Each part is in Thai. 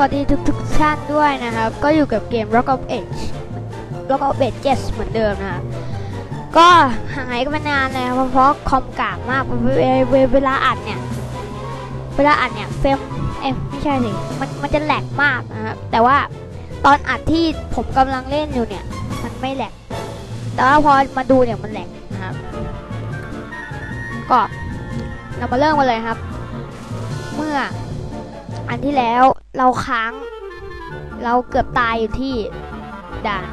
วัสดีทุกทุกๆท่านด้วยนะครับ ก็อยู่กับเกม Rock of Age Rock of Age 7เหมือนเดิมนะครับก็หายกันมานานเลยเพราะคอมกากมากเวเวลาอัดเนี่ย เวลาอัดเนี่ยเฟมเอ้ยไม่ใช่สิมันมันจะแหลกมากนะครับแต่ว่าตอนอัดที่ผมกำลังเล่นอยู่เนี่ย มันไม่แหลกแต่ว่าพอมาดูเนี่ยมันแหลกนะครับ ก็เรามาเริ่มกันเลยครับ เมื่ออันที่แล้ว เราค้าง เราเกือบตายอยู่ที่ด่าน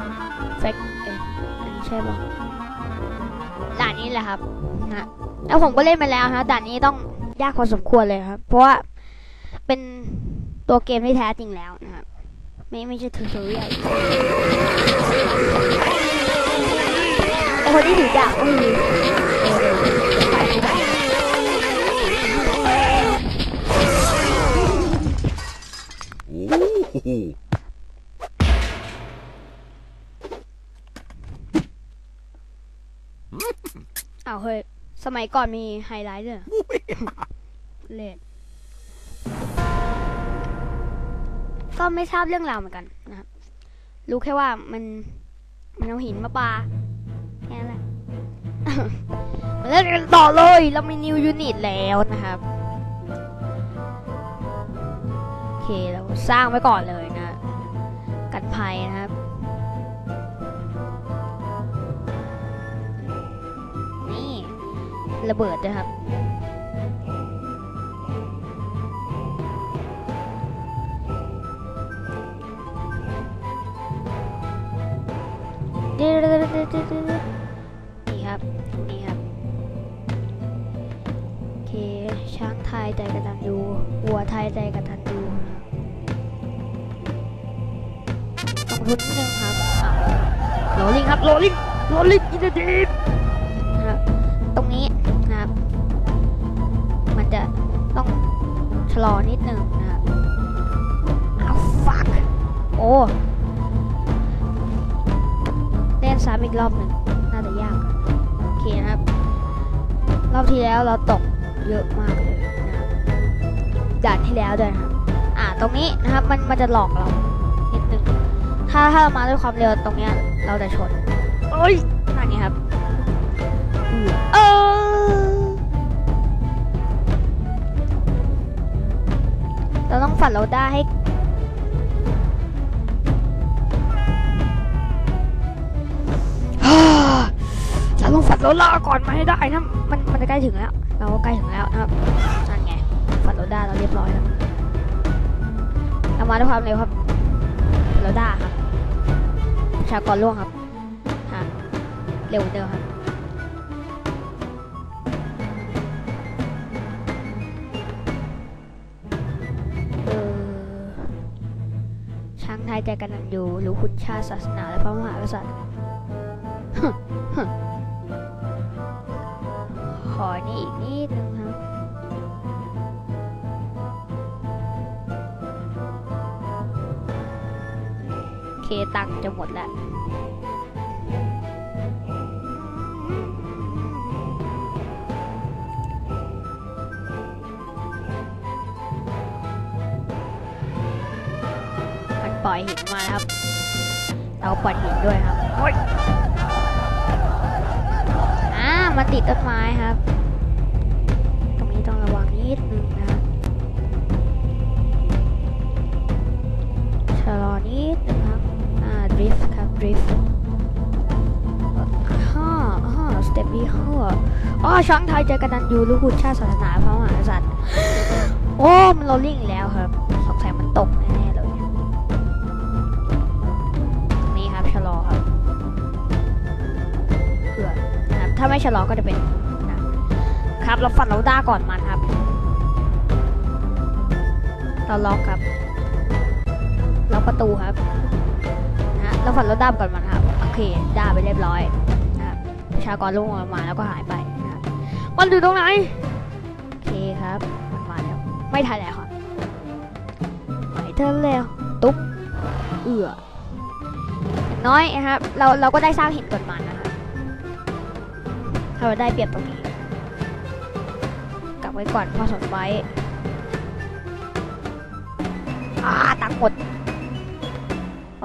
เฟกเอ้ยอันนี้ใช่ปะด่านนี้แหละครับนะแล้วผมก็เล่นไปแล้วฮะด่านนี้ต้องยากพอสมควรเลยครับ เพราะว่าเป็นตัวเกมที่แท้จริงแล้วนะครับไม่ไม่ใช่ทูตอเรียลไอคนที่ถือดาบก็คือเอ อ้าวเฮ้ย สมัยก่อนมีไฮไลท์ด้วยเหรอเล่นก็ไม่ทราบเรื่องราวเหมือนกันนะครับ รู้แค่ว่ามัน มันเอาหินมาปาแค่นั้นแหละมาเล่นกันต่อเลย เรามีนิวยูนิตแล้วนะครับ เคเราสร้างไว้ก่อนเลยนะ กันภัยนะครับ นี่ระเบิดด้วยครับนี่ครับ ไทยใจกระตันยูวัวไทยใจกระตันยูต้องทุนนิดนึงครับอะโรลลิงครับโรลลิงโรลลิงอินเดียนะครับตรงนี้นะครับ มันจะต้องชะลอนิดนึงนะครับอ้าว fuck โอ้เล่นซ้ำอีกรอบหนึ่งน่าจะยากอะโอเคนะครับ รอบที่แล้วเราตกเยอะมากเลยนะครับ ด่านที่แล้วด้วยนะครับ อ่า ตรงนี้นะครับ มันมันจะหลอกเรา นิดนึง ถ้าถ้าเรามาด้วยความเร็วตรงเนี้ย เราจะชนเอ้ยนั่นไงครับ เออ เราต้องฝันเราได้ให้เราต้องฝันโรล่าก่อนมาให้ได้นะ มันมันจะใกล้ถึงแล้ว เราก็ใกล้ถึงแล้วนะครับนั่นไงฝันโร ด้าเราเรียบร้อยแล้วเรามาด้วยความเร็วครับโรด้าครับประชากรล่วงครับฮะเร็วเหมือนเดิมครับเออช้างไทยใจกันนันยูรู้คุณชาติศาสนาและพระมหากษัตริย์ขอนี่อีกนิดนึง เคตังค์จะหมดแล้วมันปล่อยหินมานะครับ เราปล่อยหินด้วยครับโอ้ยอ่ามาติดต้นไม้ครับ ตรงนี้ต้องระวังนิดนึง ริฟต์ครับดริฟต์ฮ่าฮ่าสเต็ปนี้ฮ่าอ๋อช้างไทยเจอกันดันยูรู้คุณชาติศาสนาพระมหากษัตริย์โอ้มันโรลลิ่งอีกแล้วครับสงสัยมันตกแน่เลยตรงนี้ครับชะลอครับเผื่อนะครับถ้าไม่ชะลอก็จะเป็นนะครับเราฟันเราด้าก่อนมันครับเราล็อกครับล็อกประตูครับ นะฮะเราฟันเราด้าก่อนมันครับ โอเคด้าไปเรียบร้อยนะครับประชากรลงมาแล้วก็หายไปนะครับมันอยู่ตรงไหน โอเคครับมันมาแล้ว ไม่ทันแล้วครับไม่ทันแล้ว ตุ๊บเอืออน้อยนะครับเราเราก็ได้สร้างหินก่อนมันนะครับเราได้เปรียบตรงนี้กลับไว้ก่อนพอสนไว้อ่าตังหมด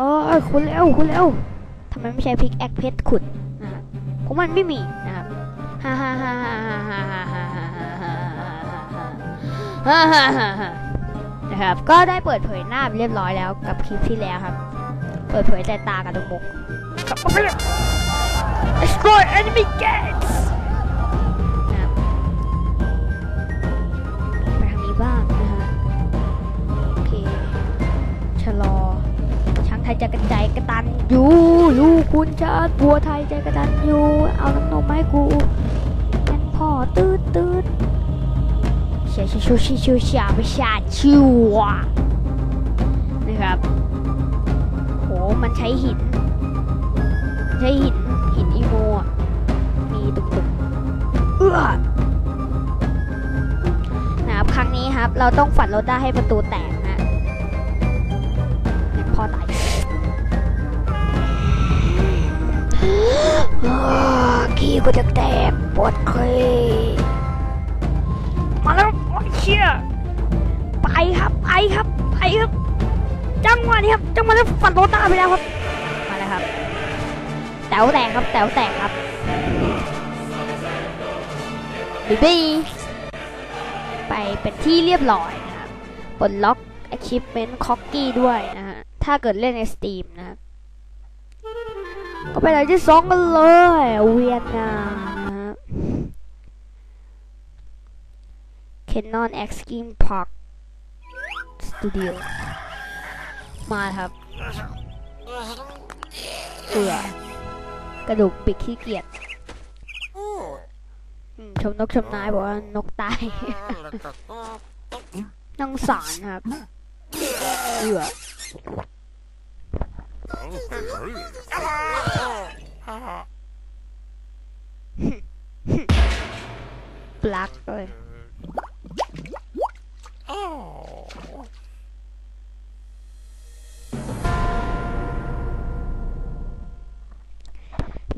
ออคุณเร็วคุณเร็วทำไมไม่ใช้พิกแอคเพชรขุดนะฮะเพราะมันไม่มีนะครับฮ่าฮ่าฮ่าฮ่าฮ่าฮ่าฮ่าฮ่าฮ่าฮ่าฮ่าฮ่าฮ่าฮ่านะครับก็ได้เปิดเผยหน้าไปเรียบร้อยแล้วกับคลิปที่แล้วครับ เปิดเผยแต่ตากับตรงมุกกลับมาเพื่อน destroy enemy gates ไทยใจกระจายกระตันอยู่ลูกคุณชาติบัวไทยใจกระตันอยู่เอาน้ำนมให้กูเป็นพ่อตืดตืดเชียชิชูชิชูชาไปชาชิวะนะครับโหมันใช้หิน ใช้หินหินอีโมมีตุกตุกเอื้อนะครับครั้งนี้ครับ เราต้องฝันรถได้ให้ประตูแตกนะงั้นพ่อตาย ขี้ก็จะแตกปวดเคยมาแล้วโอ้ยเชี่ยไปครับไปครับไปครับ จังหวะนี้ครับจังหวะนี้ฝันรถได้ไปแล้วครับมาแล้วครับแต๋วแตกครับแต๋วแตกครับบีบีไปเป็นที่เรียบร้อยนะครับปลดล็อก achievement c o c k y ด้วยนะฮะถ้าเกิดเล่นใน Steam นะครับ ก็ไปเลยที่สองกันเลยเวียนนานะฮะ Canon X Game Park Studio มาครับเอือกระดูกปิดขี้เกียจอืมชมนกชมนายบอกว่านกตายนังสารครับเอือ ปลักเลย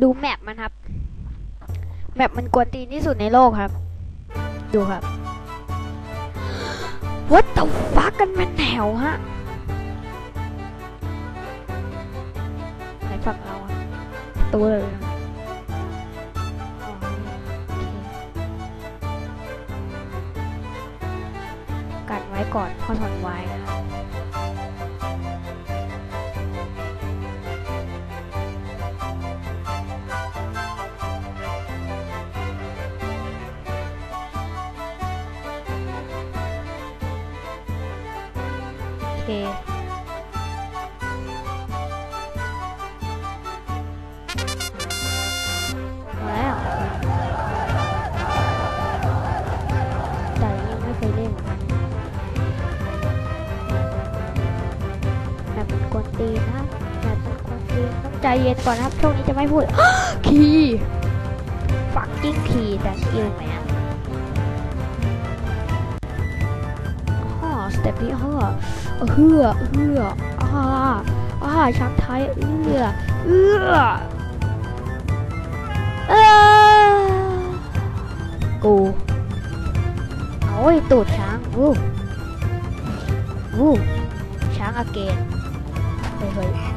ดูแมปมันครับ แมปมันกวนตีนที่สุดในโลกครับ ดูครับ What the fuck กันเป็นแถวฮะ ศัพเราตัวเลยกัดไว้ก่อนพอถอนไว้นะคะค เย็นก่อนนะครับ ช่วงนี้จะไม่พูด คีฟักกิ้งคีแต่สกิลแมนฮ่อสเต็ปนี้ฮ่อเฮือเฮืออ่าอ่าช้างไทยเอื้อเอื้อเออกูโอ้ยตูดช้างวู้วู้ช้างอาเกนเฮ้ย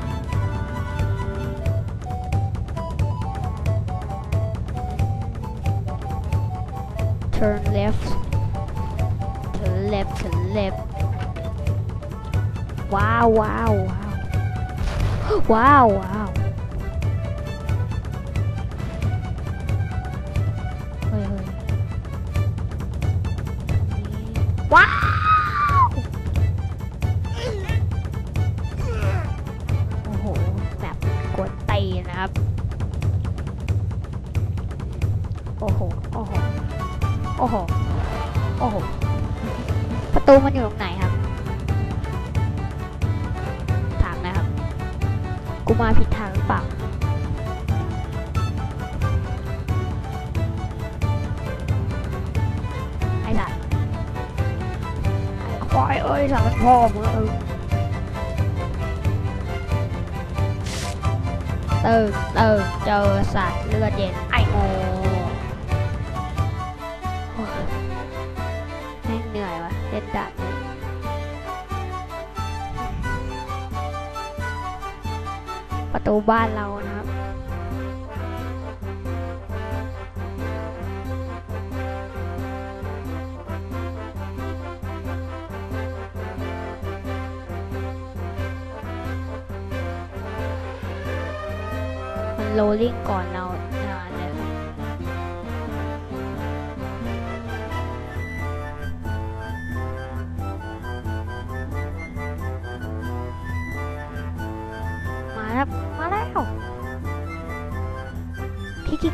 turn left. To left, to left. Wow, wow, wow. Wow, wow. มันอยู่ตรงไหนครับ ถามนะครับ กูมาผิดทางหรือเปล่าไอ้สัตว์ไอ้ควายเอ้ยสัตว์มันพ่อมึงเออเติมเติมเจอสัตว์เลือดเย็นไอโม at that ประตูบ้านเรานะครับ มันโรลลิ่งก่อนเรา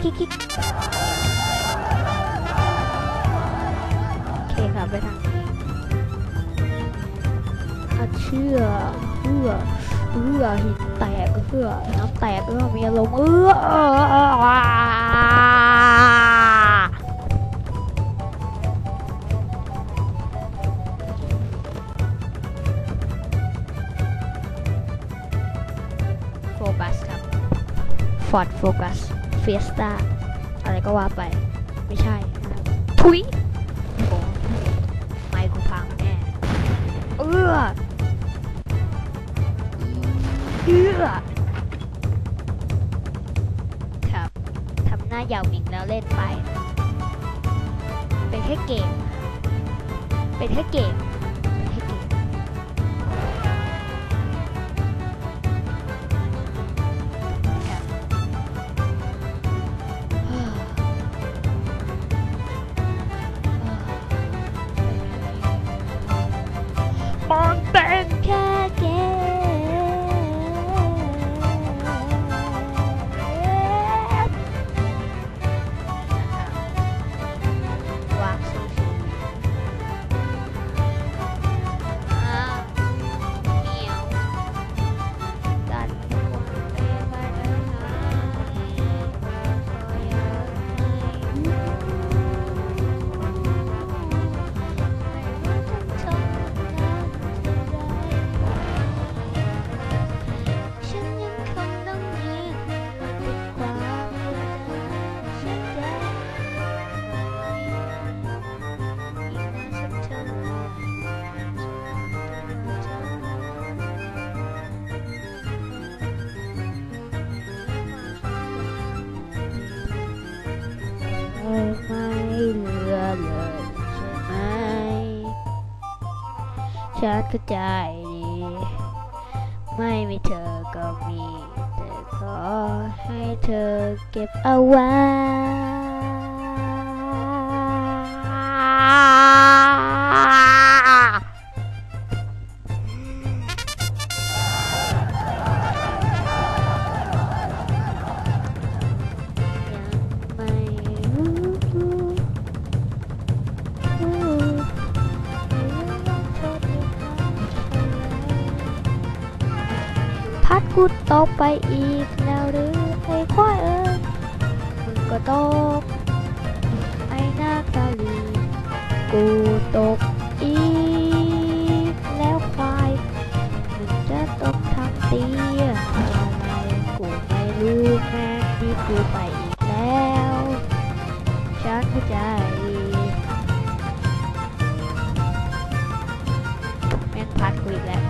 คิกคิกคิกคโอเคครับไปทางอะเชื่อเชื่อเอื้อหินแตกเอื้อน้ำแตกเอื้อมีอารมณ์เออโฟกัสครับฟอร์ดโฟกัส เฟียสตาอะไรก็ว่าไป ไม่ใช่ทุยโอ้ไม่กูพังแน่เอื้อเอื้อครับทำหน้ายาวมิงแล้วเล่นไป เป็นแค่เกม เป็นแค่เกม เข้าใจดี ไม่มีเธอก็มี แต่ขอให้เธอเก็บเอาไว้ แล้วหรือไอ้ควายเอ้ยมึงก็ตก ไอ้หน้าตาลีกูตกอีกแล้วควายมึงจะตกทั้งเตียอะไรกูไม่รู้แม่ที่กูไปอีกแล้วฉันเข้าใจแม่งพัดกูอีกแล้ว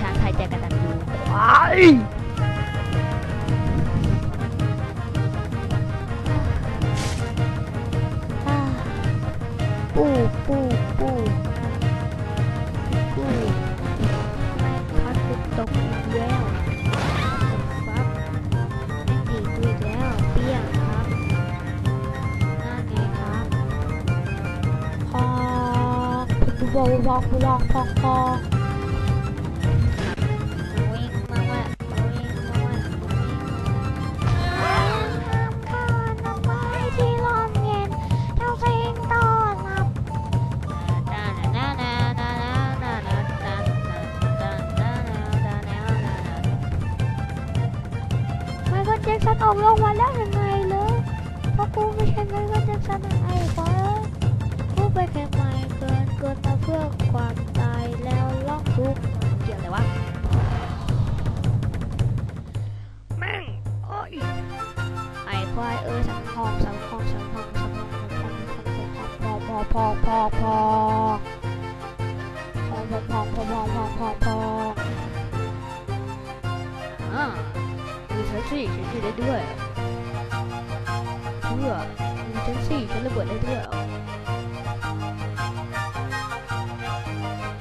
ช้างไทยใจกระตันยูว้าย คือลอกคอคอแจ็คสันออกลงมาแล้วเห็น พองพองพองพองพองพองอ่ามีชั้นสี่ชั้นสี่ได้ด้วยเพื่อมีชั้นสี่ชั้นระเบิดได้ด้วย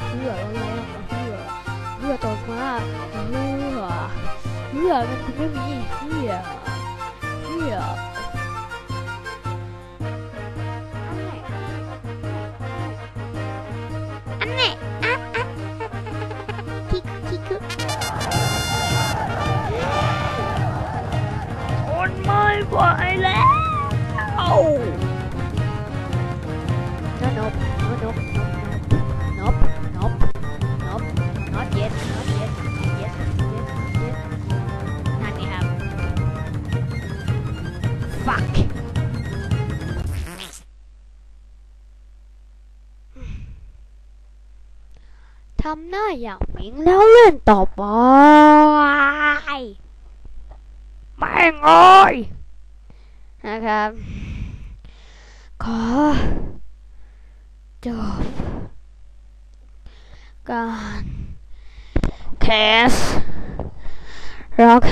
เพื่ออะไรเพื่อเพื่อต่อมาเพื่อเพื่อมันไม่มีเพื่อเพื่อ ไม่ไหวแล้วนบนบนบนบนบนบ not yet not yet not yet not yet not yet นั่นไงครับ fuck ทำหน้าอย่างมิงแล้วเล่นต่อไปแม่งอย นะครับ ขอจบการแคส rock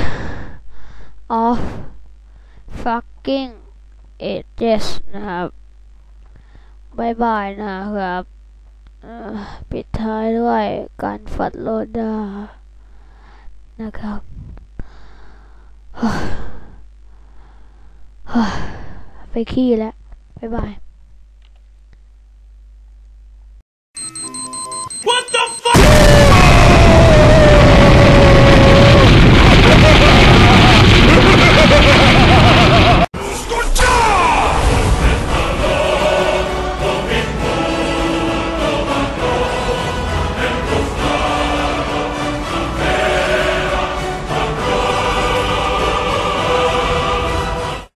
of fucking ages นะครับบายบายนะครับปิดท้ายด้วยการฝัดโลดานะครับ ไปขี้แล้ว บ๊ายบาย